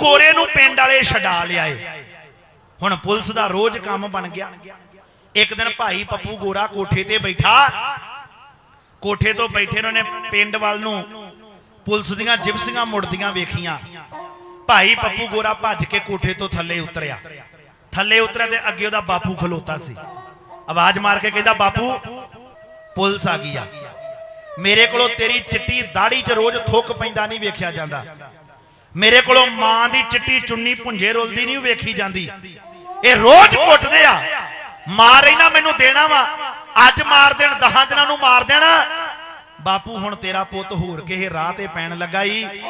ਗੋਰੇ ਨੂੰ ਪਿੰਡ ਵਾਲੇ ਛਡਾ ਲਿਆਏ। ਹੁਣ ਪੁਲਿਸ ਦਾ ਰੋਜ਼ ਕੰਮ ਬਣ ਗਿਆ। ਇੱਕ ਦਿਨ ਭਾਈ ਪੱਪੂ ਗੋਰਾ ਕੋਠੇ ਤੇ ਬੈਠਾ। ਕੋਠੇ ਤੋਂ ਬੈਠੇ ਉਹਨੇ ਪਿੰਡ ਵੱਲ ਨੂੰ ਪੁਲਿਸ ਦੀਆਂ ਜਿਪਸੀਆਂ ਮੁੜਦੀਆਂ ਵੇਖੀਆਂ। ਭਾਈ ਪੱਪੂ ਗੋਰਾ ਭੱਜ ਕੇ ਕੋਠੇ ਤੋਂ ਥੱਲੇ ਉਤਰਿਆ। ਥੱਲੇ ਉਤਰਿਆ ਤੇ ਅੱਗੇ ਉਹਦਾ ਬਾਪੂ ਖਲੋਤਾ ਸੀ। ਆਵਾਜ਼ ਮਾਰ ਕੇ ਕਹਿੰਦਾ, ਬਾਪੂ, ਪੁਲਿਸ ਆ ਗਈ ਆ। ਮੇਰੇ ਕੋਲੋਂ ਤੇਰੀ ਚਿੱਟੀ ਦਾੜੀ 'ਚ ਰੋਜ਼ ਥੁੱਕ ਪੈਂਦਾ ਨਹੀਂ ਵੇਖਿਆ ਜਾਂਦਾ। ਮੇਰੇ ਕੋਲੋਂ ਮਾਂ ਦੀ ਚਿੱਟੀ ਚੁੰਨੀ ਪੁੰਝੇ ਰੁਲਦੀ ਨਹੀਂ ਵੇਖੀ ਜਾਂਦੀ। ਇਹ ਰੋਜ਼ ਕੁੱਟਦੇ ਆ। ਮਾਰ ਇਹਨਾਂ ਮੈਨੂੰ ਦੇਣਾ ਵਾ। ਅੱਜ ਮਾਰ ਦੇਣ 10 ਦਿਨਾਂ ਨੂੰ ਮਾਰ ਦੇਣਾ। ਬਾਪੂ, ਹੁਣ ਤੇਰਾ ਪੁੱਤ ਹੋਰ ਕਿਸੇ ਰਾਹ ਤੇ ਪੈਣ ਲੱਗਾ ਈ।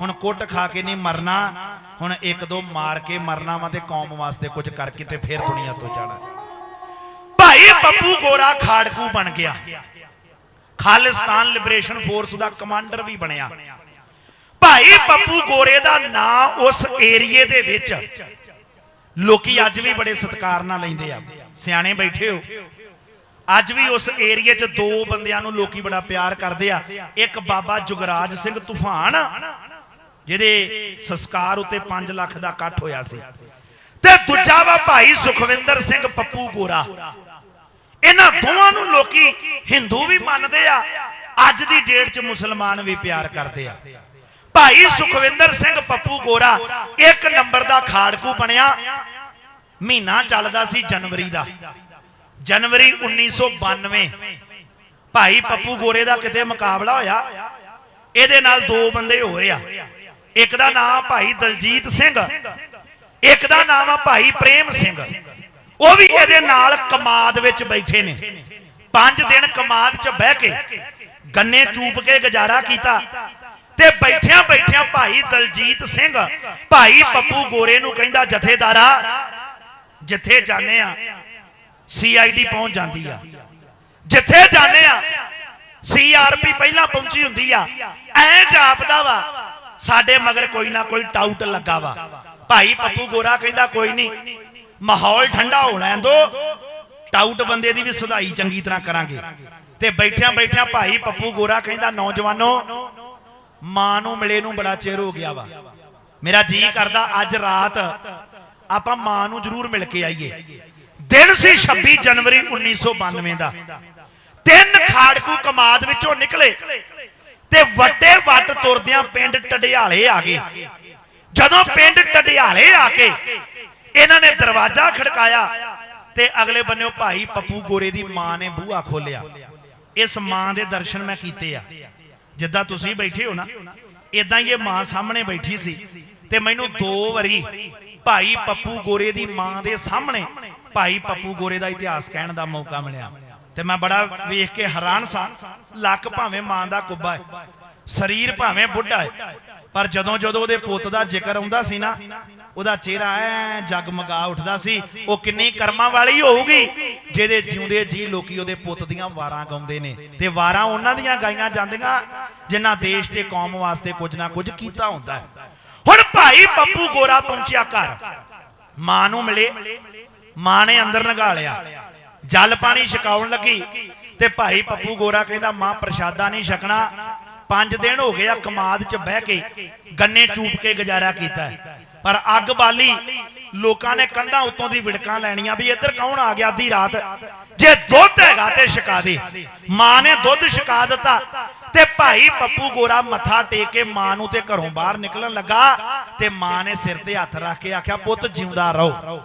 ਹੁਣ ਕੁੱਟ ਖਾ ਕੇ ਨਹੀਂ ਮਰਨਾ। ਹੁਣ ਇੱਕ ਦੋ ਮਾਰ ਕੇ ਮਰਨਾ ਵਾ ਤੇ ਕੌਮ ਵਾਸਤੇ ਕੁਝ ਕਰਕੇ ਤੇ ਫੇਰ ਦੁਨੀਆ ਤੋਂ ਜਾਣਾ। ਭਾਈ ਬੱਪੂ ਗੋਰਾ ਖਾੜਕੂ ਬਣ ਗਿਆ। ਖਾਲਿਸਤਾਨ ਲਿਬਰੇਸ਼ਨ ਫੋਰਸ ਦਾ ਕਮਾਂਡਰ ਵੀ ਬਣਿਆ। ਭਾਈ ਪੱਪੂ ਗੋਰੇ ਦਾ ਨਾਂ ਉਸ ਏਰੀਏ ਦੇ ਵਿੱਚ। ਲੋਕੀ ਅੱਜ ਵੀ ਬੜੇ ਸਤਿਕਾਰ ਨਾਲ ਲੈਂਦੇ ਆ। ਸਿਆਣੇ ਬੈਠੇ ਹੋ। ਅੱਜ ਵੀ ਉਸ ਏਰੀਏ 'ਚ ਦੋ ਬੰਦਿਆਂ ਨੂੰ ਲੋਕੀ ਬੜਾ ਪਿਆਰ ਕਰਦੇ ਆ। ਇੱਕ ਬਾਬਾ ਜੁਗਰਾਜ ਸਿੰਘ ਤੂਫਾਨ, ਜਿਹਦੇ ਸੰਸਕਾਰ ਉੱਤੇ 5 ਲੱਖ ਦਾ ਇਕੱਠ ਹੋਇਆ ਸੀ। ਤੇ ਦੂਜਾ ਵਾ ਭਾਈ ਸੁਖਵਿੰਦਰ ਸਿੰਘ ਪੱਪੂ ਗੋਰਾ। ਇਹਨਾਂ ਦੋਵਾਂ ਨੂੰ ਲੋਕੀ ਹਿੰਦੂ ਵੀ ਮੰਨਦੇ ਆ। ਅੱਜ ਦੀ ਡੇਟ 'ਚ ਮੁਸਲਮਾਨ ਵੀ ਪਿਆਰ ਕਰਦੇ ਆ। ਭਾਈ ਸੁਖਵਿੰਦਰ ਸਿੰਘ ਪੱਪੂ ਗੋਰਾ ਇੱਕ ਨੰਬਰ ਦਾ ਖਾੜਕੂ ਬਣਿਆ। ਮਹੀਨਾ ਚੱਲਦਾ ਸੀ ਜਨਵਰੀ ਦਾ। ਜਨਵਰੀ 1992 ਭਾਈ ਪੱਪੂ ਗੋਰੇ ਦਾ ਕਿਤੇ ਮੁਕਾਬਲਾ ਹੋਇਆ। ਇਹਦੇ ਨਾਲ ਦੋ ਬੰਦੇ ਹੋ ਰਿਆ ਇੱਕ ਦਾ ਨਾਮ ਭਾਈ ਦਲਜੀਤ ਸਿੰਘ। ਇੱਕ ਦਾ ਨਾਮ ਆ ਭਾਈ ਪ੍ਰੇਮ ਸਿੰਘ। ਉਹ ਵੀ ਇਹਦੇ ਨਾਲ ਕਮਾਦ ਵਿੱਚ ਬੈਠੇ ਨੇ। ਪੰਜ ਦਿਨ ਕਮਾਦ 'ਚ ਬਹਿ ਕੇ ਗੰਨੇ ਚੂਪ ਕੇ ਗੁਜ਼ਾਰਾ ਕੀਤਾ। ਤੇ ਬੈਠਿਆਂ ਬੈਠਿਆਂ ਭਾਈ ਦਲਜੀਤ ਸਿੰਘ, ਭਾਈ ਪੱਪੂ ਗੋਰੇ ਨੂੰ ਕਹਿੰਦਾ, ਜਥੇਦਾਰਾ, ਜਿੱਥੇ ਜਾਣੇ ਆ ਸੀਆਈਡੀ ਪਹੁੰਚ ਜਾਂਦੀ ਆ। ਜਿੱਥੇ ਜਾਣੇ ਆ ਸੀਆਰਪੀ ਪਹਿਲਾਂ ਪਹੁੰਚੀ ਹੁੰਦੀ ਆ। ਐ ਜਾਪਦਾ ਵਾ, ਸਾਡੇ ਮਗਰ ਕੋਈ ਨਾ ਕੋਈ ਟਾਊਟ ਲੱਗਾ ਵਾ। ਭਾਈ ਪੱਪੂ ਗੋਰਾ ਕਹਿੰਦਾ, ਕੋਈ ਨਹੀਂ, ਮਾਹੌਲ ਠੰਡਾ ਹੋ ਲੈਣ ਦੋ। ਟਾਊਟ ਬੰਦੇ ਦੀ ਵੀ ਸੁਧਾਈ ਚੰਗੀ ਤਰ੍ਹਾਂ ਕਰਾਂਗੇ। ਤੇ ਬੈਠਿਆਂ ਬੈਠਿਆਂ ਭਾਈ ਪੱਪੂ ਗੋਰਾ ਕਹਿੰਦਾ, ਨੌਜਵਾਨੋ ਮਾਂ ਨੂੰ ਮਿਲੇ ਨੂੰ ਬੜਾ ਚਿਰ ਹੋ ਗਿਆ ਵਾ। ਮੇਰਾ ਜੀ ਕਰਦਾ ਅੱਜ ਰਾਤ ਆਪਾਂ ਮਾਂ ਨੂੰ ਜ਼ਰੂਰ ਮਿਲ ਕੇ ਆਈਏ। ਦਿਨ ਸੀ 26 ਜਨਵਰੀ 1992 ਦਾ। ਤਿੰਨ ਖਾੜਕੂ ਕਮਾਦ ਵਿੱਚੋਂ ਨਿਕਲੇ ਤੇ ਵੱਡੇ ਵੱਟ ਤੁਰਦਿਆਂ ਪਿੰਡ ਟਡਿਆਲੇ ਆ ਗਏ। ਜਦੋਂ ਪਿੰਡ ਟਡਿਆਲੇ ਆ ਕੇ ਇਹਨਾਂ ਨੇ ਦਰਵਾਜ਼ਾ ਖੜਕਾਇਆ ਤੇ ਅਗਲੇ ਬੰਨਿਓ ਭਾਈ ਪੱਪੂ ਗੋਰੇ ਦੀ ਮਾਂ ਨੇ ਬੂਹਾ ਖੋਲਿਆ ਇਸ ਮਾਂ ਦੇ ਦਰਸ਼ਨ ਮੈਂ ਕੀਤੇ ਆ। ਜਿੱਦਾਂ ਤੁਸੀਂ ਬੈਠੇ ਹੋ ਨਾ ਇਦਾਂ ਹੀ ਇਹ ਮਾਂ ਸਾਹਮਣੇ ਬੈਠੀ ਸੀ ਤੇ ਮੈਨੂੰ ਦੋ ਵਾਰੀ ਭਾਈ ਪੱਪੂ ਗੋਰੇ ਦੀ ਮਾਂ ਦੇ ਸਾਹਮਣੇ ਭਾਈ ਪੱਪੂ ਗੋਰੇ ਦਾ ਇਤਿਹਾਸ ਕਹਿਣ ਦਾ ਮੌਕਾ ਮਿਲਿਆ। ਤੇ ਮੈਂ ਬੜਾ ਵੇਖ ਕੇ ਹੈਰਾਨ ਸਾਂ, ਲੱਕ ਭਾਵੇਂ ਮਾਂ ਦਾ ਕੁੱਬਾ ਹੈ, ਸਰੀਰ ਭਾਵੇਂ ਬੁੱਢਾ ਹੈ, ਪਰ ਜਦੋਂ ਜਦੋਂ ਉਹਦੇ ਪੁੱਤ ਦਾ ਜ਼ਿਕਰ ਆਉਂਦਾ ਸੀ ਨਾ ਉਹਦਾ ਚਿਹਰਾ ਐ ਜਗਮਗਾ ਉੱਠਦਾ ਸੀ। ਉਹ ਕਿੰਨੀ ਕਰਮਾਂ ਵਾਲੀ ਹੋਊਗੀ, ਜਿਹਦੇ ਜਿਉਂਦੇ ਜੀ ਲੋਕੀ ਉਹਦੇ ਪੁੱਤ ਦੀਆਂ ਵਾਰਾਂ ਗਾਉਂਦੇ ਨੇ। ਤੇ ਵਾਰਾਂ ਉਹਨਾਂ ਦੀਆਂ ਗਾਈਆਂ ਜਾਂਦੀਆਂ, ਜਿਨ੍ਹਾਂ ਦੇਸ਼ ਤੇ ਕੌਮ ਵਾਸਤੇ ਕੁਝ ਨਾ ਕੁਝ ਕੀਤਾ ਹੁੰਦਾ ਹੁਣ ਭਾਈ ਪੱਪੂ ਗੋਰਾ ਪਹੁੰਚਿਆ ਘਰ। ਮਾਂ ਨੂੰ ਮਿਲੇ। ਮਾਂ ਨੇ ਅੰਦਰ ਨਗਾ ਜਲ ਪਾਣੀ ਛਕਾਉਣ ਲੱਗੀ। ਤੇ ਭਾਈ ਪੱਪੂ ਗੋਰਾ ਕਹਿੰਦਾ, ਮਾਂ, ਪ੍ਰਸ਼ਾਦਾ ਨਹੀਂ ਛਕਣਾ। ਪੰਜ ਦਿਨ ਹੋ ਗਏ ਆ ਕਮਾਦ 'ਚ ਬਹਿ ਕੇ ਗੰਨੇ ਚੂਪ ਕੇ ਗੁਜ਼ਾਰਾ ਕੀਤਾ ਪਰ ਅੱਗ ਬਾਲੀ। ਲੋਕਾਂ ਨੇ ਕੰਧਾਂ ਉੱਤੋਂ ਦੀ ਵਿੜਕਾਂ ਲੈਣੀਆਂ ਵੀ ਇੱਧਰ ਕੌਣ ਆ ਗਿਆ ਅੱਧੀ ਰਾਤ? ਜੇ ਦੁੱਧ ਹੈਗਾ ਤੇ ਛਕਾ ਦੇ। ਮਾਂ ਨੇ ਦੁੱਧ ਛਕਾ ਦਿੱਤਾ ਤੇ ਭਾਈ ਪੱਪੂ ਗੋਰਾ ਮੱਥਾ ਟੇਕ ਕੇ ਮਾਂ ਨੂੰ ਤੇ ਘਰੋਂ ਬਾਹਰ ਨਿਕਲਣ ਲੱਗਾ ਤੇ ਮਾਂ ਨੇ ਸਿਰ ਤੇ ਹੱਥ ਰੱਖ ਕੇ ਆਖਿਆ, ਪੁੱਤ, ਜਿਉਂਦਾ ਰਹੋ।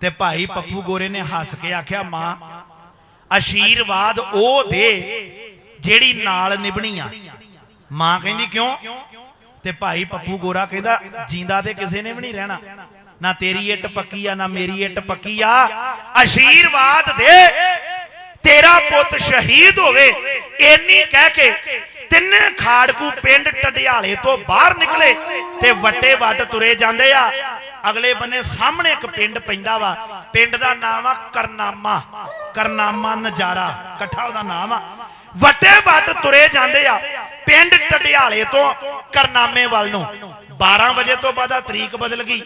ਤੇ ਭਾਈ ਪੱਪੂ ਗੋਰੇ ਨੇ ਹੱਸ ਕੇ ਆਖਿਆ, ਮਾਂ ਆਸ਼ੀਰਵਾਦ ਉਹ ਦੇ ਜਿਹੜੀ ਨਾਲ ਨਿਭਣੀ ਆ। ਮਾਂ ਕਹਿੰਦੀ, ਕਿਉਂ? ਤੇ ਭਾਈ ਪੱਪੂ ਗੋਰਾ ਕਹਿੰਦਾ, ਜਿੰਦਾ ਤੇ ਕਿਸੇ ਨੇ ਵੀ ਨਹੀਂ ਰਹਿਣਾ। ਨਾ ਤੇਰੀ ਇੱਟ ਪੱਕੀ ਆ, ਨਾ ਮੇਰੀ ਇੱਟ ਪੱਕੀ ਆ। ਆਸ਼ੀਰਵਾਦ ਦੇ। ਤੇਰਾ ਪੁੱਤ ਸ਼ਹੀਦ ਹੋਵੇ। ਇੰਨੀ ਕਹਿ ਕੇ ਤਿੰਨੇ ਖਾੜਕੂ ਪਿੰਡ ਟਡਿਆਲੇ ਤੋਂ ਬਾਹਰ ਨਿਕਲੇ ਤੇ ਵੱਟੇ ਵੱਟ ਤੁਰੇ ਜਾਂਦੇ ਆ। ਅਗਲੇ ਬੰਨੇ ਸਾਹਮਣੇ ਇੱਕ ਪਿੰਡ ਪੈਂਦਾ ਵਾ। ਪਿੰਡ ਦਾ ਨਾਮ ਆ ਕਰਨਾਮਾ। ਕਰਨਾਮਾ ਨਜ਼ਾਰਾ। ਇਕੱਠਾ ਉਹਦਾ ਨਾਮ ਆ। ਵੱਟੇ ਵੱਟ ਤੁਰੇ ਜਾਂਦੇ ਆ, ਪਿੰਡ ਟਡਿਆਲੇ ਤੋਂ ਕਰਨਾਮੇ ਵੱਲ ਨੂੰ। 12 ਵਜੇ ਤੋਂ ਬਾਅਦ ਆ ਤਰੀਕ ਬਦਲ ਗਈ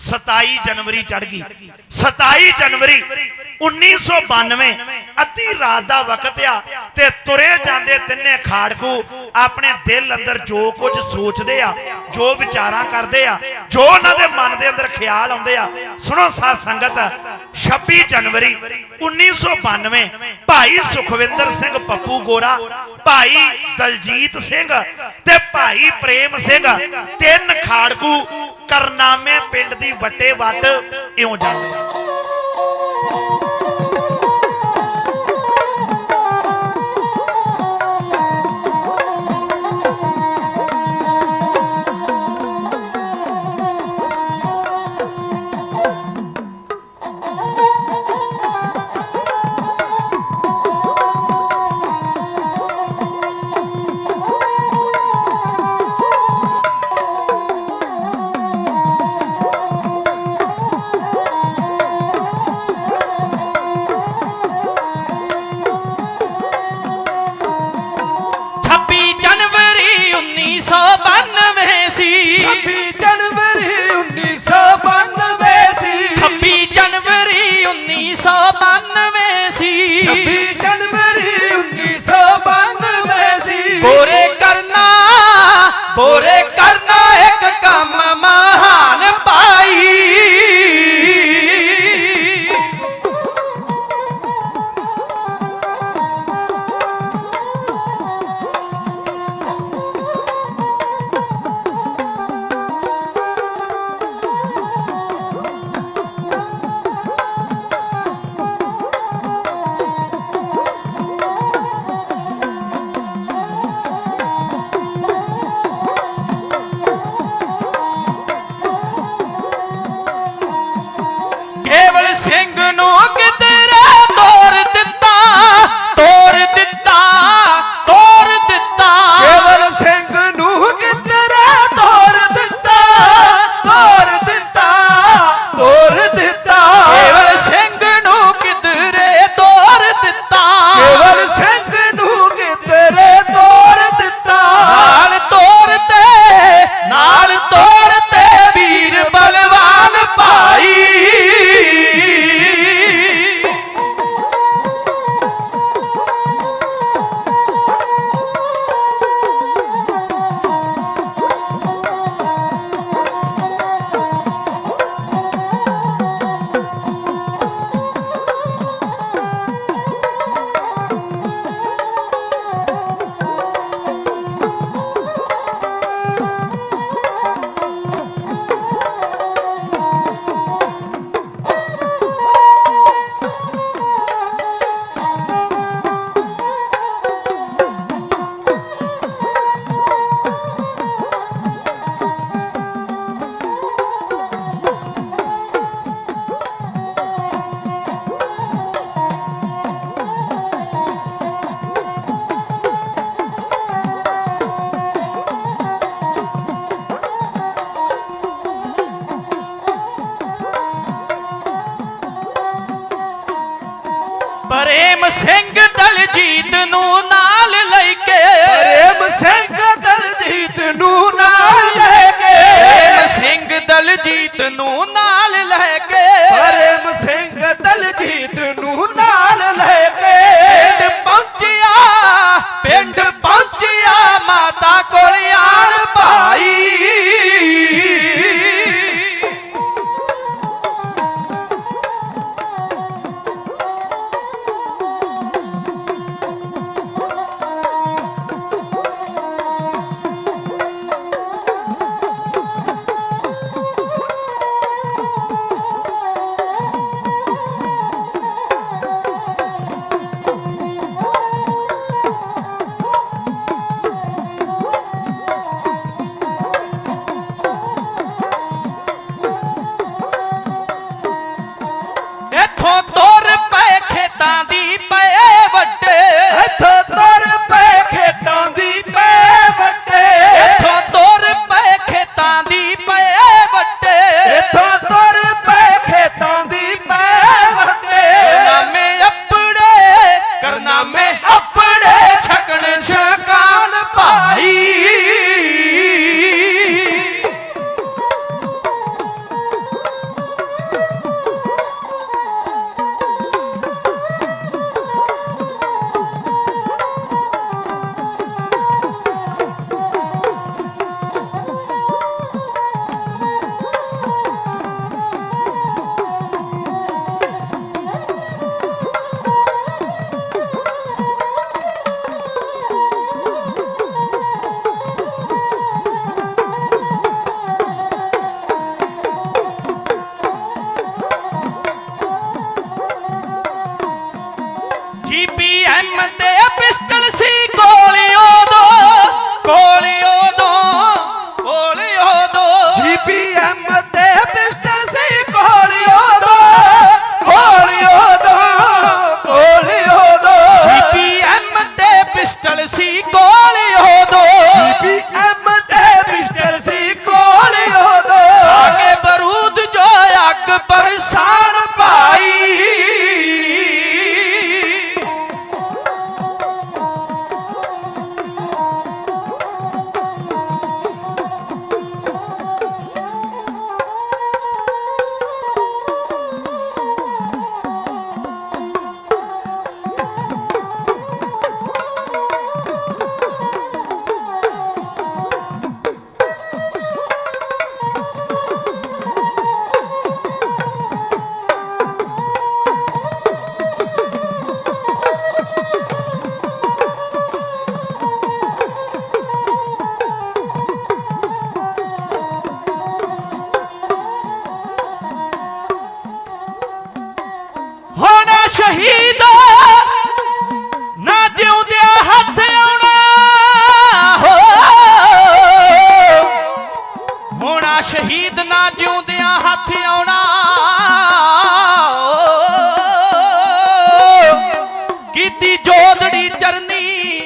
27 ਜਨਵਰੀ ਚੜ ਗਈ। 27 ਜਨਵਰੀ 1992 ਅੱਧੀ ਰਾਤ ਦਾ ਵਕਤ ਆ ਤੇ ਤੁਰੇ ਜਾਂਦੇ ਤਿੰਨੇ ਖਾੜਕੂ ਆਪਣੇ ਦਿਲ ਅੰਦਰ ਜੋ ਕੁਝ ਸੋਚਦੇ ਆ, ਜੋ ਵਿਚਾਰਾਂ ਕਰਦੇ ਆ ਜੋ ਉਹਨਾਂ ਦੇ ਮਨ ਦੇ ਅੰਦਰ ਖਿਆਲ ਆਉਂਦੇ ਆ, ਸੁਣੋ ਸਾਧ ਸੰਗਤ 26 ਜਨਵਰੀ 1992 ਭਾਈ ਸੁਖਵਿੰਦਰ ਸਿੰਘ ਪੱਪੂ ਗੋਰਾ, ਭਾਈ ਦਲਜੀਤ ਸਿੰਘ ਤੇ ਭਾਈ ਪ੍ਰੇਮ ਸਿੰਘ, ਤਿੰਨ ਖਾੜਕੂ ਕਰਨਾਮੇ ਪਿੰਡ ਦੀ ਵੱਟੇ ਵੱਟ ਇਉਂ ਜਾਂਦੇ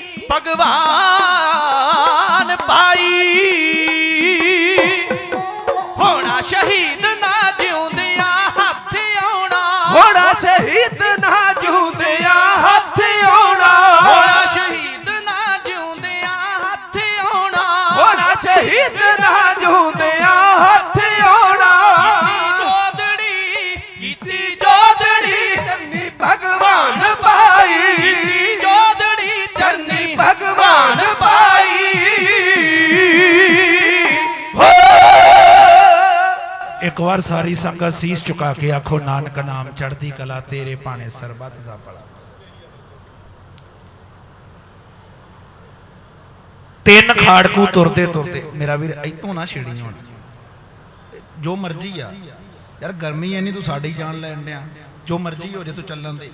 ਚਰਨੀ ਭਗਵਾਨ ਇੱਕ ਵਾਰ ਸਾਰੀ ਸੰਗਤ ਸੀਸ ਝੁਕਾ ਕੇ ਆਖੋ ਨਾਨਕ ਨਾਮ ਚੜ੍ਹਦੀ ਕਲਾ ਤੇਰੇ ਭਾਣੇ ਸਰਬੱਤ ਦਾ ਭਲਾ। ਤਿੰਨ ਖਾੜਕੂ ਤੁਰਦੇ ਤੁਰਦੇ ਮੇਰਾ ਵੀਰ ਇਤੋਂ ਨਾ ਛੇੜੀ ਹੁਣ ਜੋ ਮਰਜ਼ੀ ਆ। ਯਾਰ ਗਰਮੀ ਐ ਨਹੀਂ ਤੂੰ ਸਾਡੀ ਜਾਨ ਲੈਣ ਡਿਆ। ਜੋ ਮਰਜ਼ੀ ਹੋ ਜੇ ਤੂੰ ਚੱਲਣ ਦੇ।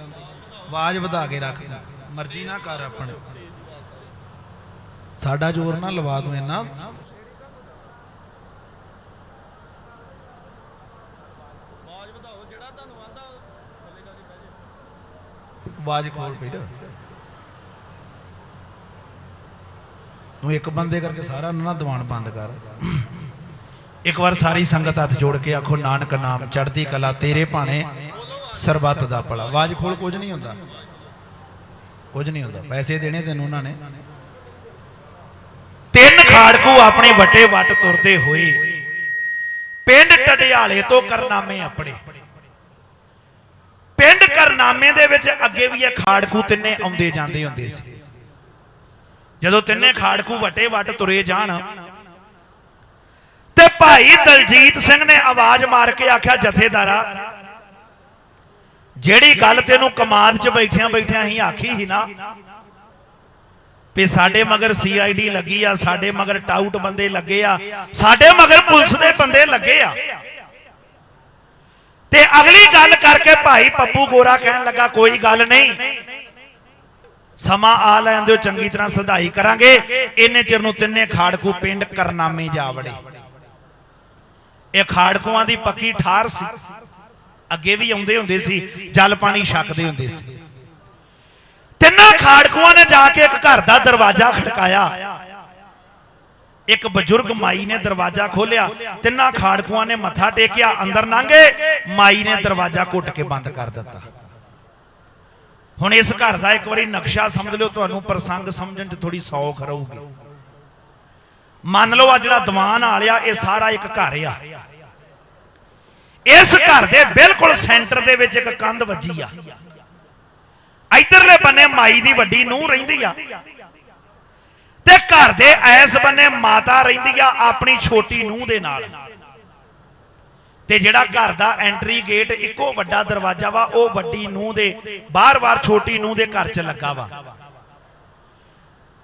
ਆਵਾਜ਼ ਵਧਾ ਕੇ ਰੱਖ ਮਰਜ਼ੀ ਨਾ ਕਰ ਆਪਣੀ। ਸਾਡਾ ਜ਼ੋਰ ਨਾ ਲਵਾ ਤੂੰ ਇੰਨਾ। ਆਵਾਜ਼ ਖੋਲ ਪਈ ਤੂੰ ਇੱਕ ਬੰਦੇ ਕਰਕੇ ਸਾਰਾ ਨਾ ਦੀਵਾਨ ਬੰਦ ਕਰ। ਇੱਕ ਵਾਰ ਸਾਰੀ ਸੰਗਤ ਹੱਥ ਜੋੜ ਕੇ ਆਖੋ, ਨਾਨਕ ਨਾਮ, ਚੜ੍ਹਦੀ ਕਲਾ ਤੇਰੇ ਭਾਣੇ, ਸਰਬੱਤ ਦਾ ਭਲਾ। ਆਵਾਜ਼ ਖੋਲ, ਕੁਝ ਨਹੀਂ ਹੁੰਦਾ। ਕੁਝ ਨਹੀਂ ਹੁੰਦਾ। ਪੈਸੇ ਦੇਣੇ ਤੈਨੂੰ ਉਹਨਾਂ ਨੇ। ਤਿੰਨ ਖਾੜਕੂ ਆਪਣੇ ਵੱਟੇ ਵੱਟ ਤੁਰਦੇ ਹੋਏ। ਪਿੰਡ ਟਡਿਆਲੇ ਤੋਂ ਕਰਨਾਮੇ ਆਪਣੇ। ਪਿੰਡ ਕਰਨਾਮੇ ਦੇ ਵਿੱਚ ਅੱਗੇ ਵੀ ਇਹ ਖਾੜਕੂ ਤਿੰਨੇ ਆਉਂਦੇ ਜਾਂਦੇ ਹੁੰਦੇ ਸੀ। ਜਦੋਂ ਤਿੰਨੇ ਖਾੜਕੂ ਵਟੇ ਵਟ ਤੁਰੇ ਜਾਣ, ਤੇ ਭਾਈ ਦਲਜੀਤ ਸਿੰਘ ਨੇ ਆਵਾਜ਼ ਮਾਰ ਕੇ ਆਖਿਆ, ਜਥੇਦਾਰਾ, ਜਿਹੜੀ ਗੱਲ ਤੈਨੂੰ ਕਮਾਦ 'ਚ ਬੈਠਿਆਂ ਬੈਠਿਆਂ ਹੀ ਆਖੀ ਸੀ ਨਾ, ਵੀ ਸਾਡੇ ਮਗਰ ਸੀਆਈਡੀ ਲੱਗੀ ਆ, ਸਾਡੇ ਮਗਰ ਟਾਊਟ ਬੰਦੇ ਲੱਗੇ ਆ, ਸਾਡੇ ਮਗਰ ਪੁਲਿਸ ਦੇ ਬੰਦੇ ਲੱਗੇ ਆ। ਤੇ ਅਗਲੀ ਗੱਲ ਕਰਕੇ ਭਾਈ ਪੱਪੂ ਗੋਰਾ ਕਹਿਣ ਲੱਗਾ, ਕੋਈ ਗੱਲ ਨਹੀਂ। ਸਮਾਂ ਆ ਲੈਣ ਦਿਓ, ਚੰਗੀ ਤਰ੍ਹਾਂ ਸਧਾਈ ਕਰਾਂਗੇ। ਇੰਨੇ ਚਿਰ ਨੂੰ ਤਿੰਨੇ ਖਾੜਕੂ ਪਿੰਡ ਕਰਨਾਮੇ ਜਾ ਵੜੇ। ਇਹ ਖਾੜਕੂਆਂ ਦੀ ਪੱਕੀ ਠਾਰ ਸੀ। ਅੱਗੇ ਵੀ ਆਉਂਦੇ ਹੁੰਦੇ ਸੀ, ਜਲ ਪਾਣੀ ਛਕਦੇ ਹੁੰਦੇ ਸੀ। ਤਿੰਨਾਂ ਖਾੜਕੂਆਂ ਨੇ ਜਾ ਕੇ ਇੱਕ ਘਰ ਦਾ ਦਰਵਾਜ਼ਾ ਖੜਕਾਇਆ। ਇੱਕ ਬਜ਼ੁਰਗ ਮਾਈ ਨੇ ਦਰਵਾਜ਼ਾ ਖੋਲਿਆ ਤਿੰਨਾਂ ਖਾੜਕੂਆਂ ਨੇ ਮੱਥਾ ਟੇਕਿਆ, ਅੰਦਰ ਲੰਘੇ ਮਾਈ ਨੇ ਦਰਵਾਜ਼ਾ ਘੁੱਟ ਕੇ ਬੰਦ ਕਰ ਦਿੱਤਾ। ਹੁਣ ਇਸ ਘਰ ਦਾ ਇੱਕ ਵਾਰੀ ਨਕਸ਼ਾ ਸਮਝ ਲਿਓ, ਤੁਹਾਨੂੰ ਪ੍ਰਸੰਗ ਸਮਝਣ 'ਚ ਥੋੜੀ ਸੌਖ ਰਹੂਗੀ। ਮੰਨ ਲਓ ਆ ਜਿਹੜਾ ਦੀਵਾਨ ਆਲਿਆ ਇਹ ਸਾਰਾ ਇੱਕ ਘਰ ਆ। ਇਸ ਘਰ ਦੇ ਬਿਲਕੁਲ ਸੈਂਟਰ ਦੇ ਵਿੱਚ ਇੱਕ ਕੰਧ ਵੱਜੀ ਆ। ਇਧਰਲੇ ਬੰਨੇ ਮਾਈ ਦੀ ਵੱਡੀ ਨੂੰਹ ਰਹਿੰਦੀ ਆ। ਤੇ ਘਰ ਦੇ ਐਸ ਬੰਨੇ ਮਾਤਾ ਰਹਿੰਦੀ ਆ ਆਪਣੀ ਛੋਟੀ ਨੂੰਹ ਦੇ ਨਾਲ। ਤੇ ਜਿਹੜਾ ਘਰ ਦਾ ਐਂਟਰੀ ਗੇਟ ਇੱਕੋ ਵੱਡਾ ਦਰਵਾਜ਼ਾ ਵਾ, ਉਹ ਵੱਡੀ ਨੂੰਹ ਦੇ, ਬਾਰ-ਬਾਰ ਛੋਟੀ ਨੂੰਹ ਦੇ ਘਰ 'ਚ ਲੱਗਾ ਵਾ।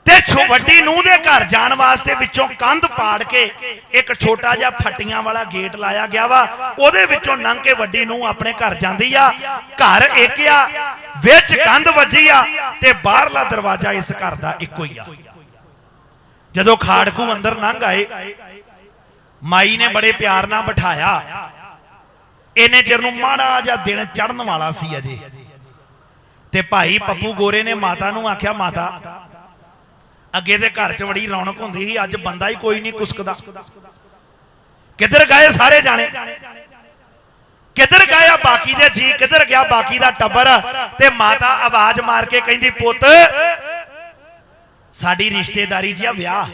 ਤੇ ਛੋ ਵੱਡੀ ਨੂੰਹ ਦੇ ਘਰ ਜਾਣ ਵਾਸਤੇ ਵਿੱਚੋਂ ਕੰਧ ਪਾੜ ਕੇ ਇੱਕ ਛੋਟਾ ਜਿਹਾ ਫੱਟੀਆਂ ਵਾਲਾ ਗੇਟ ਲਾਇਆ ਗਿਆ ਵਾ। ਉਹਦੇ ਵਿੱਚੋਂ ਲੰਘ ਕੇ ਵੱਡੀ ਨੂੰਹ ਆਪਣੇ ਘਰ ਜਾਂਦੀ ਆ। ਘਰ ਇੱਕ ਆ, ਵਿੱਚ ਕੰਧ ਵੱਜੀ ਆ ਤੇ ਬਾਹਰਲਾ ਦਰਵਾਜ਼ਾ ਇਸ ਘਰ ਦਾ ਇੱਕੋ ਹੀ ਆ। ਜਦੋਂ ਖਾੜਕੂ ਅੰਦਰ ਲੰਘ ਆਏ, ਮਾਈ ਨੇ ਬੜੇ ਪਿਆਰ ਨਾਲ ਬਿਠਾਇਆ। ਇਹਨੇ ਚਿਰ ਨੂੰ ਮਾੜਾ ਜਿਹਾ ਦਿਨ ਚੜਨ ਵਾਲਾ ਸੀ ਅਜੇ। ਤੇ ਭਾਈ ਪੱਪੂ ਗੋਰੇ ਨੇ ਮਾਤਾ ਨੂੰ ਆਖਿਆ, ਮਾਤਾ, ਅੱਗੇ ਦੇ ਘਰ 'ਚ ਬੜੀ ਰੌਣਕ ਹੁੰਦੀ ਸੀ, ਅੱਜ ਬੰਦਾ ਹੀ ਕੋਈ ਨਹੀਂ ਕੁਸਕਦਾ। ਕਿੱਧਰ ਗਏ ਸਾਰੇ ਜਾਣੇ? ਕਿੱਧਰ ਗਿਆ ਬਾਕੀ ਦੇ ਜੀ? ਕਿੱਧਰ ਗਿਆ ਬਾਕੀ ਦਾ ਟੱਬਰ? ਤੇ ਮਾਤਾ ਆਵਾਜ਼ ਮਾਰ ਕੇ ਕਹਿੰਦੀ, ਪੁੱਤ ਸਾਡੀ ਰਿਸ਼ਤੇਦਾਰੀ ਜੀ ਆ ਵਿਆਹ।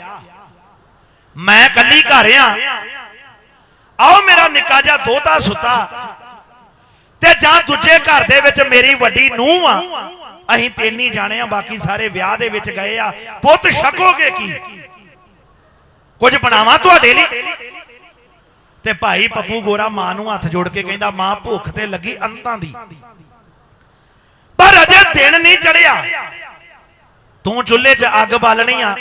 ਮੈਂ ਕੱਲੀ ਘਰ ਆ। ਆਓ ਮੇਰਾ ਨਿੱਕਾ ਜਿਹਾ ਦੋਤਾ ਸੁੱਤਾ। ਤੇ ਜਾਂ ਦੂਜੇ ਘਰ ਦੇ ਵਿੱਚ ਮੇਰੀ ਵੱਡੀ ਨੂੰਹ ਆ। ਅਸੀਂ ਤਿੰਨ ਹੀ ਜਾਣੇ ਆ, ਬਾਕੀ ਸਾਰੇ ਵਿਆਹ ਦੇ ਵਿੱਚ ਗਏ ਆ। ਪੁੱਤ ਛਕੋਗੇ ਕੀ? ਕੁਝ ਬਣਾਵਾਂ ਤੁਹਾਡੇ ਲਈ? ਤੇ ਭਾਈ ਪੱਪੂ ਗੋਰਾ ਮਾਂ ਨੂੰ ਹੱਥ ਜੋੜ ਕੇ ਕਹਿੰਦਾ, ਮਾਂ, ਭੁੱਖ ਤੇ ਲੱਗੀ ਅੰਤਾਂ ਦੀ। ਪਰ ਅਜੇ ਦਿਨ ਨਹੀਂ ਚੜਿਆ ਤੂੰ ਚੁੱਲ੍ਹੇ 'ਚ ਅੱਗ ਬਾਲਣੀ ਆ।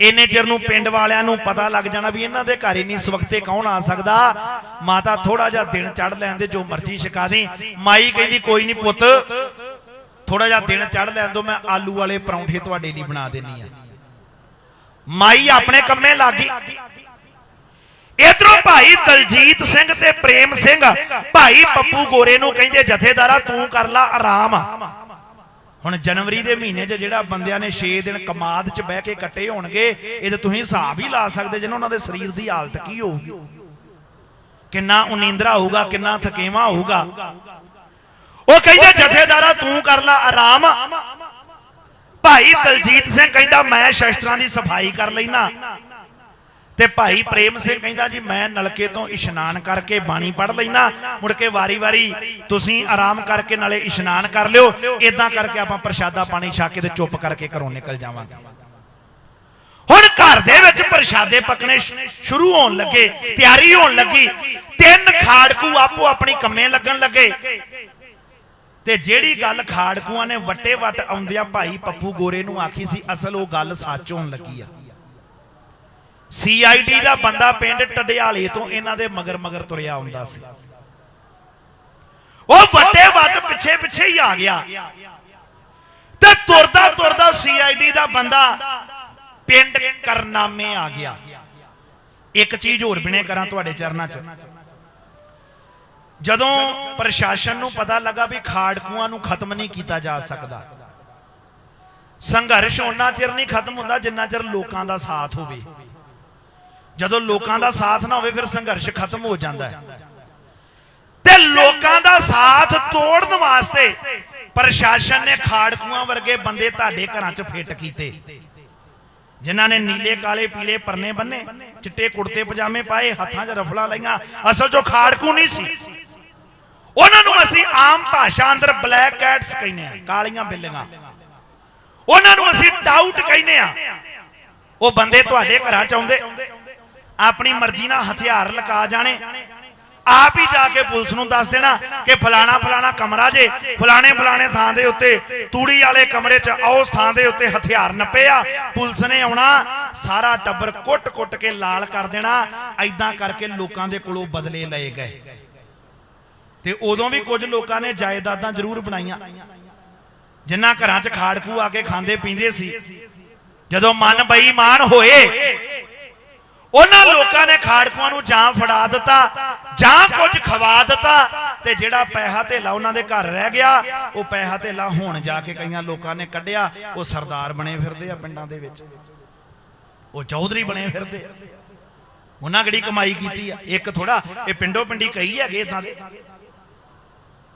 ਇੰਨੇ ਚਿਰ ਨੂੰ ਪਿੰਡ ਵਾਲਿਆਂ ਨੂੰ ਪਤਾ ਲੱਗ ਜਾਣਾ ਵੀ ਇਹਨਾਂ ਦੇ ਘਰ ਹੀ ਨਹੀਂ ਇਸ ਵਕਤੇ ਕੌਣ ਆ ਸਕਦਾ। ਮਾਤਾ ਥੋੜਾ ਜਿਹਾ ਦਿਨ ਚੜ ਲੈਣ ਦੇ ਜੋ ਮਰਜ਼ੀ ਛਕਾ ਦੇ ਮਾਈ ਕਹਿੰਦੀ, ਕੋਈ ਨਹੀਂ ਪੁੱਤ ਥੋੜਾ ਜਿਹਾ ਦਿਨ ਚੜ ਲੈਣ ਦੋ, ਮੈਂ ਆਲੂ ਵਾਲੇ ਪਰੌਂਠੇ ਤੁਹਾਡੇ ਲਈ ਬਣਾ ਦੇਣੀ ਆ। ਮਾਈ ਆਪਣੇ ਕੰਮੇ ਲੱਗੀ ਇਧਰੋਂ ਭਾਈ ਦਲਜੀਤ ਸਿੰਘ ਤੇ ਪ੍ਰੇਮ ਸਿੰਘ, ਭਾਈ ਪੱਪੂ ਗੋਰੇ ਨੂੰ ਕਹਿੰਦੇ, ਜਥੇਦਾਰਾ, ਤੂੰ ਕਰ ਲਾ ਆਰਾਮ। ਹੁਣ ਜਨਵਰੀ ਦੇ ਮਹੀਨੇ 'ਚ ਜਿਹੜਾ ਬੰਦਿਆਂ ਨੇ 6 ਦਿਨ ਕਮਾਦ 'ਚ ਬਹਿ ਕੇ ਕੱਟੇ ਹੋਣਗੇ ਇਹਦੇ ਤੁਸੀਂ ਹਿਸਾਬ ਹੀ ਲਾ ਸਕਦੇ ਜਿਹਨਾਂ ਉਹਨਾਂ ਦੇ ਸਰੀਰ ਦੀ ਹਾਲਤ ਕੀ ਹੋਊਗੀ। ਕਿੰਨਾ ਉਨੀਂਦਰਾ ਹੋਊਗਾ ਕਿੰਨਾ ਥਕੇਵਾ ਹੋਊਗਾ। ਉਹ ਕਹਿੰਦੇ ਜਥੇਦਾਰਾ ਤੂੰ ਕਰ ਲਾ ਆਰਾਮ। ਭਾਈ ਦਲਜੀਤ ਸਿੰਘ ਕਹਿੰਦਾ ਮੈਂ ਸ਼ਸਤਰਾਂ ਦੀ ਸਫ਼ਾਈ ਕਰ ਲੈਣਾ ਤੇ ਭਾਈ ਪ੍ਰੇਮ ਸਿੰਘ ਕਹਿੰਦਾ ਜੀ, ਮੈਂ ਨਲਕੇ ਤੋਂ ਇਸ਼ਨਾਨ ਕਰਕੇ ਬਾਣੀ ਪੜ ਲੈਣਾ ਮੁੜ ਕੇ ਵਾਰੀ-ਵਾਰੀ ਤੁਸੀਂ ਆਰਾਮ ਕਰਕੇ ਨਾਲੇ ਇਸ਼ਨਾਨ ਕਰ ਲਿਓ। ਇਦਾਂ ਕਰਕੇ ਆਪਾਂ ਪ੍ਰਸ਼ਾਦਾ ਪਾਣੀ ਛਾ ਕੇ ਤੇ ਚੁੱਪ ਕਰਕੇ ਘਰੋਂ ਨਿਕਲ ਜਾਵਾਂਗੇ। ਹੁਣ ਘਰ ਦੇ ਵਿੱਚ ਪ੍ਰਸ਼ਾਦੇ ਪਕਣੇ ਸ਼ੁਰੂ ਹੋਣ ਲੱਗੇ, ਤਿਆਰੀ ਹੋਣ ਲੱਗੀ। ਤਿੰਨ ਖਾੜਕੂ ਆਪੋ ਆਪਣੀ ਕੰਮੇ ਲੱਗਣ ਲੱਗੇ। ਤੇ ਜਿਹੜੀ ਗੱਲ ਖਾੜਕੂਆਂ ਨੇ ਵੱਟੇ ਵੱਟ ਆਉਂਦਿਆਂ ਭਾਈ ਪੱਪੂ ਗੋਰੇ ਨੂੰ ਆਖੀ ਸੀ, ਅਸਲ ਉਹ ਗੱਲ ਸੱਚ ਹੋਣ ਲੱਗੀ ਆ। ਸੀਆਈਡੀ ਦਾ ਬੰਦਾ ਪਿੰਡ ਟਡਿਆਲੇ ਤੋਂ ਇਹਨਾਂ ਦੇ ਮਗਰ ਮਗਰ ਤੁਰਿਆ ਆਉਂਦਾ ਸੀ। ਉਹ ਵੱਟੇ ਵੱਟ ਪਿੱਛੇ ਪਿੱਛੇ ਹੀ ਆ ਗਿਆ। ਤੇ ਤੁਰਦਾ ਤੁਰਦਾ ਸੀਆਈਡੀ ਦਾ ਬੰਦਾ ਪਿੰਡ ਕਰਨਾਮੇ ਆ ਗਿਆ। ਇੱਕ ਚੀਜ਼ ਹੋਰ ਬਿਨੇ ਕਰਾਂ ਤੁਹਾਡੇ ਚਰਨਾਂ 'ਚ। ਜਦੋਂ ਪ੍ਰਸ਼ਾਸਨ ਨੂੰ ਪਤਾ ਲੱਗਾ ਵੀ ਖਾੜਕੂਆਂ ਨੂੰ ਖਤਮ ਨਹੀਂ ਕੀਤਾ ਜਾ ਸਕਦਾ, ਸੰਘਰਸ਼ ਉਹਨਾਂ ਚਿਰ ਨਹੀਂ ਖਤਮ ਹੁੰਦਾ ਜਿੰਨਾ ਚਿਰ ਲੋਕਾਂ ਦਾ ਸਾਥ ਹੋਵੇ। ਜਦੋਂ ਲੋਕਾਂ ਦਾ ਸਾਥ ਨਾ ਹੋਵੇ, ਫਿਰ ਸੰਘਰਸ਼ ਖਤਮ ਹੋ ਜਾਂਦਾ ਹੈ। ਤੇ ਲੋਕਾਂ ਦਾ ਸਾਥ ਤੋੜਨ ਵਾਸਤੇ ਪ੍ਰਸ਼ਾਸਨ ਨੇ ਖਾੜਕੂਆਂ ਵਰਗੇ ਬੰਦੇ ਤੁਹਾਡੇ ਘਰਾਂ 'ਚ ਫਿੱਟ ਕੀਤੇ। ਜਿਨ੍ਹਾਂ ਨੇ ਨੀਲੇ, ਕਾਲੇ, ਪੀਲੇ ਪਰਨੇ ਬੰਨੇ, ਚਿੱਟੇ ਕੁੜਤੇ, ਪਜਾਮੇ ਪਾਏ, ਹੱਥਾਂ 'ਚ ਰਫਲਾ ਲਈਆਂ। ਅਸਲ 'ਚੋਂ ਖਾੜਕੂ ਨਹੀਂ ਸੀ। ਉਹਨਾਂ ਨੂੰ ਅਸੀਂ ਆਮ ਭਾਸ਼ਾ ਅੰਦਰ ਬਲੈਕ ਕੈਟਸ ਕਹਿੰਦੇ ਆ ਕਾਲੀਆਂ ਬਿੱਲੀਆਂ। ਉਹਨਾਂ ਨੂੰ ਅਸੀਂ ਡਾਊਟ ਕਹਿੰਦੇ ਆ ਉਹ ਬੰਦੇ ਤੁਹਾਡੇ ਘਰਾਂ 'ਚ ਆਉਂਦੇ। ਆਪਣੀ ਮਰਜ਼ੀ ਨਾਲ ਹਥਿਆਰ ਲਗਾ ਜਾਣੇ। ਆਪ ਹੀ ਜਾ ਕੇ ਪੁਲਿਸ ਨੂੰ ਦੱਸ ਦੇਣਾ ਕਿ ਫਲਾਣਾ ਫਲਾਣਾ ਕਮਰਾ ਜੇ, ਫਲਾਣੇ ਫਲਾਣੇ ਥਾਂ ਦੇ ਉੱਤੇ, ਤੂੜੀ ਵਾਲੇ ਕਮਰੇ 'ਚ ਉਸ ਥਾਂ ਦੇ ਉੱਤੇ ਹਥਿਆਰ ਨੱਪੇ ਆ। ਪੁਲਿਸ ਨੇ ਆਉਣਾ, ਸਾਰਾ ਟੱਬਰ ਕੁੱਟ-ਕੁੱਟ ਕੇ ਲਾਲ ਕਰ ਦੇਣਾ ਐਦਾਂ ਕਰਕੇ ਲੋਕਾਂ ਦੇ ਕੋਲੋਂ ਬਦਲੇ ਲਏ ਗਏ। ਤੇ ਉਦੋਂ ਵੀ ਕੁਝ ਲੋਕਾਂ ਨੇ ਜਾਇਦਾਦਾਂ ਜ਼ਰੂਰ ਬਣਾਈਆਂ। ਜਿਨ੍ਹਾਂ ਘਰਾਂ 'ਚ ਖਾੜਕੂ ਆ ਕੇ ਖਾਂਦੇ ਪੀਂਦੇ ਸੀ। ਜਦੋਂ ਮਨ ਬੇਈਮਾਨ ਹੋਏ ਉਹਨਾਂ ਲੋਕਾਂ ਨੇ ਖਾੜਕੂਆਂ ਨੂੰ ਜਾਂ ਫੜਾ ਦਿੱਤਾ ਜਾਂ ਕੁਝ ਖਵਾ ਦਿੱਤਾ ਤੇ ਜਿਹੜਾ ਪੈਸਾ ਧੇਲਾ ਉਹਨਾਂ ਦੇ ਘਰ ਰਹਿ ਗਿਆ ਉਹ ਪੈਸਾ ਧੇਲਾ ਹੁਣ ਜਾ ਕੇ ਕਈਆਂ ਲੋਕਾਂ ਨੇ ਕੱਢਿਆ ਉਹ ਸਰਦਾਰ ਬਣੇ ਫਿਰਦੇ ਆ ਪਿੰਡਾਂ ਦੇ ਵਿੱਚ। ਉਹ ਚੌਧਰੀ ਬਣੇ ਫਿਰਦੇ ਆ। ਉਹਨਾਂ ਕਿਹੜੀ ਕਮਾਈ ਕੀਤੀ ਆ? ਇੱਕ ਥੋੜਾ ਇਹ ਪਿੰਡੋ ਪਿੰਡੀ ਕਈ ਹੈਗੇ ਇਦਾਂ ਦੇ।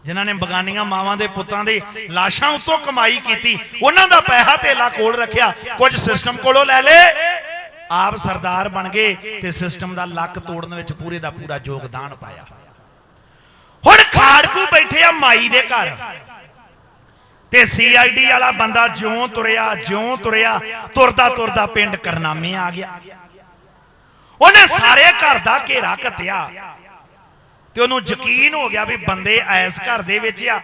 ਜਿਨ੍ਹਾਂ ਨੇ ਬਗਾਨੀਆਂ ਮਾਵਾਂ ਦੇ ਪੁੱਤਾਂ ਦੇ ਲਾਸ਼ਾਂ ਉੱਤੋਂ ਕਮਾਈ ਕੀਤੀ ਉਹਨਾਂ ਦਾ ਪੈਸਾ ਧੇਲਾ ਕੋਲ ਰੱਖਿਆ ਕੁਝ ਸਿਸਟਮ ਕੋਲੋਂ ਲੈ ਲੇ ਆਪ ਸਰਦਾਰ ਬਣ ਗਏ ਤੇ ਸਿਸਟਮ ਦਾ ਲੱਕ ਤੋੜਨ ਵਿੱਚ ਪੂਰੇ ਦਾ ਪੂਰਾ ਯੋਗਦਾਨ ਪਾਇਆ। ਹੁਣ ਖਾੜਕੂ ਬੈਠੇ ਆ ਮਾਈ ਦੇ ਘਰ। ਤੇ ਸੀਆਈਡੀ ਵਾਲਾ ਬੰਦਾ ਜਿਉਂ ਤੁਰਿਆ ਜਿਉਂ ਤੁਰਿਆ, ਤੁਰਦਾ ਤੁਰਦਾ ਪਿੰਡ ਕਰਨਾਮੇ ਆ ਗਿਆ। ਉਹਨੇ ਸਾਰੇ ਘਰ ਦਾ ਘੇਰਾ ਕੱਤਿਆ। ਤੇ ਉਹਨੂੰ ਯਕੀਨ ਹੋ ਗਿਆ ਵੀ ਬੰਦੇ ਐਸ ਘਰ ਦੇ ਵਿੱਚ ਆ।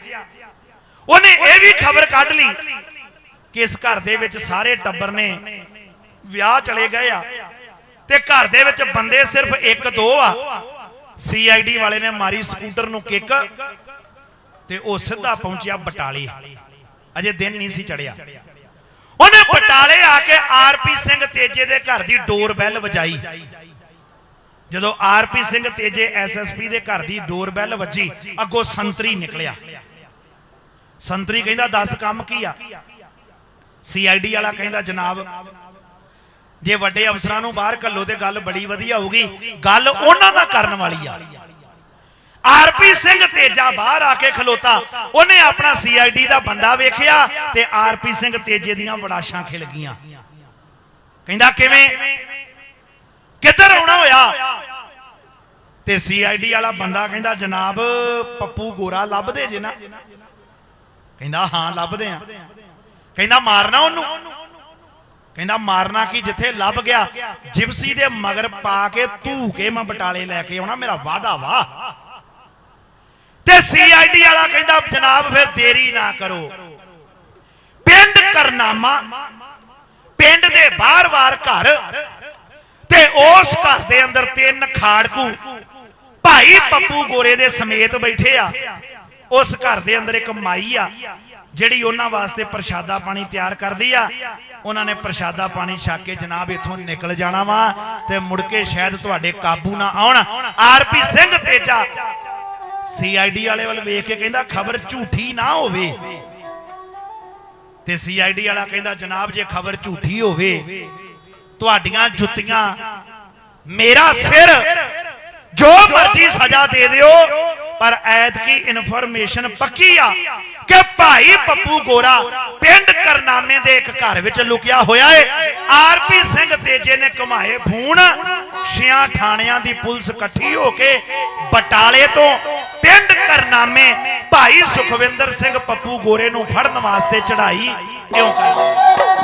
ਉਹਨੇ ਇਹ ਵੀ ਖਬਰ ਕੱਢ ਲਈ ਕਿ ਇਸ ਘਰ ਦੇ ਵਿੱਚ ਸਾਰੇ ਟੱਬਰ ਨੇ ਵਿਆਹ ਚਲੇ ਗਏ ਆ। ਤੇ ਘਰ ਦੇ ਵਿੱਚ ਬੰਦੇ ਸਿਰਫ ਇੱਕ, ਦੋ ਆ। ਸੀਆਈਡੀ ਵਾਲੇ ਨੇ ਮਾਰੀ ਸਕੂਟਰ ਨੂੰ ਕਿੱਕ ਤੇ ਉਹ ਸਿੱਧਾ ਪਹੁੰਚਿਆ ਬਟਾਲੇ। ਅਜੇ ਦਿਨ ਨਹੀਂ ਸੀ ਚੜਿਆ ਉਹਨੇ ਬਟਾਲੇ ਆ ਕੇ ਆਰਪੀ ਸਿੰਘ ਤੇਜੇ ਦੇ ਘਰ ਦੀ ਡੋਰ ਬੈਲ ਵਜਾਈ। ਜਦੋਂ ਆਰਪੀ ਸਿੰਘ ਤੇਜੇ ਐਸਐਸਪੀ ਦੇ ਘਰ ਦੀ ਡੋਰ ਬੈਲ ਵੱਜੀ, ਅੱਗੋਂ ਸੰਤਰੀ ਨਿਕਲਿਆ। ਸੰਤਰੀ ਕਹਿੰਦਾ, ਦੱਸ ਕੰਮ ਕੀ ਆ? ਸੀਆਈਡੀ ਵਾਲਾ ਕਹਿੰਦਾ, ਜਨਾਬ ਜੇ ਵੱਡੇ ਅਫਸਰਾਂ ਨੂੰ ਬਾਹਰ ਕੱਲੋ ਤੇ ਗੱਲ ਬੜੀ ਵਧੀਆ ਹੋਊਗੀ, ਗੱਲ ਉਹਨਾਂ ਦਾ ਕਰਨ ਵਾਲੀ ਆ। ਆਰਪੀ ਸਿੰਘ ਤੇਜਾ ਬਾਹਰ ਆ ਕੇ ਖਲੋਤਾ। ਉਹਨੇ ਆਪਣਾ ਸੀਆਈਡੀ ਦਾ ਬੰਦਾ ਵੇਖਿਆ ਤੇ ਆਰਪੀ ਸਿੰਘ ਤੇਜੇ ਦੀਆਂ ਬੜਾਸ਼ਾਂ ਖਿਲ ਗਈਆਂ। ਕਹਿੰਦਾ, ਕਿਵੇਂ? ਕਿੱਧਰ ਆਉਣਾ ਹੋਇਆ? ਤੇ ਸੀਆਈਡੀ ਵਾਲਾ ਬੰਦਾ ਕਹਿੰਦਾ, ਜਨਾਬ, ਪੱਪੂ ਗੋਰਾ ਲੱਭਦੇ ਜੇ ਨਾ? ਕਹਿੰਦਾ, ਹਾਂ, ਲੱਭਦੇ ਆ। ਕਹਿੰਦਾ, ਮਾਰਨਾ ਉਹਨੂੰ? ਕਹਿੰਦਾ, ਮਾਰਨਾ ਕੀ? ਜਿੱਥੇ ਲੱਭ ਗਿਆ, ਜਿਪਸੀ ਦੇ ਮਗਰ ਪਾ ਕੇ ਧੂ ਕੇ ਮੈਂ ਬਟਾਲੇ ਲੈ ਕੇ ਆਉਣਾ, ਮੇਰਾ ਵਾਦਾ ਵਾ। ਤੇ ਸੀਆਈਡੀ ਵਾਲਾ ਕਹਿੰਦਾ, ਜਨਾਬ, ਫਿਰ ਦੇਰੀ ਨਾ ਕਰੋ। ਪਿੰਡ ਕਰਨਾਮਾ, ਪਿੰਡ ਦੇ ਬਾਹਰ-ਬਾਹਰ ਘਰ, ਤੇ ਉਸ ਘਰ ਦੇ ਅੰਦਰ ਤਿੰਨ ਖਾੜਕੂ, ਭਾਈ ਪੱਪੂ ਗੋਰੇ ਦੇ ਸਮੇਤ ਬੈਠੇ ਆ। ਉਸ ਘਰ ਦੇ ਅੰਦਰ ਇੱਕ ਮਾਈ ਆ, ਜਿਹੜੀ ਉਹਨਾਂ ਵਾਸਤੇ ਪ੍ਰਸ਼ਾਦਾ ਪਾਣੀ ਤਿਆਰ ਕਰਦੀ ਆ। ਉਹਨਾਂ ਨੇ ਪ੍ਰਸ਼ਾਦਾ ਪਾਣੀ ਛਕ ਕੇ ਜਨਾਬ ਇੱਥੋਂ ਨਿਕਲ ਜਾਣਾ ਵਾ ਤੇ ਮੁੜ ਕੇ ਸ਼ਾਇਦ ਤੁਹਾਡੇ ਕਾਬੂ ਨਾ ਆਉਣ। ਆਰਪੀ ਸਿੰਘ ਤੇਜਾ ਸੀਆਈਡੀ ਵਾਲੇ ਵੱਲ ਵੇਖ ਕੇ ਕਹਿੰਦਾ ਖਬਰ ਝੂਠੀ ਨਾ ਹੋਵੇ। ਤੇ ਸੀਆਈਡੀ ਵਾਲਾ ਕਹਿੰਦਾ ਜਨਾਬ ਜੇ ਖਬਰ ਝੂਠੀ ਹੋਵੇ, ਤੁਹਾਡੀਆਂ ਜੁੱਤੀਆਂ ਮੇਰਾ ਸਿਰ ਜੋ ਮਰਜ਼ੀ ਸਜ਼ਾ ਦੇ ਦਿਓ, ਪਰ ਐਤਕੀ ਇਨਫੋਰਮੇਸ਼ਨ ਪੱਕੀ ਆ। ਕਿ ਭਾਈ ਪੱਪੂ ਗੋਰਾ ਪਿੰਡ ਕਰਨਾਮੇ ਦੇ ਇੱਕ ਘਰ ਵਿੱਚ ਲੁਕਿਆ ਹੋਇਆ ਏ। ਆਰਪੀ ਸਿੰਘ ਤੇਜੇ ਨੇ ਕਮਾਏ ਫੋਨ, ਛਿਆਂ ਥਾਣਿਆਂ ਦੀ ਪੁਲਿਸ ਇਕੱਠੀ ਹੋ ਕੇ ਬਟਾਲੇ ਤੋਂ ਪਿੰਡ ਕਰਨਾਮੇ ਭਾਈ ਸੁਖਵਿੰਦਰ ਸਿੰਘ ਪੱਪੂ ਗੋਰੇ ਨੂੰ ਫੜਨ ਵਾਸਤੇ ਚੜਾਈ ਕਿਉਂ ਕਰ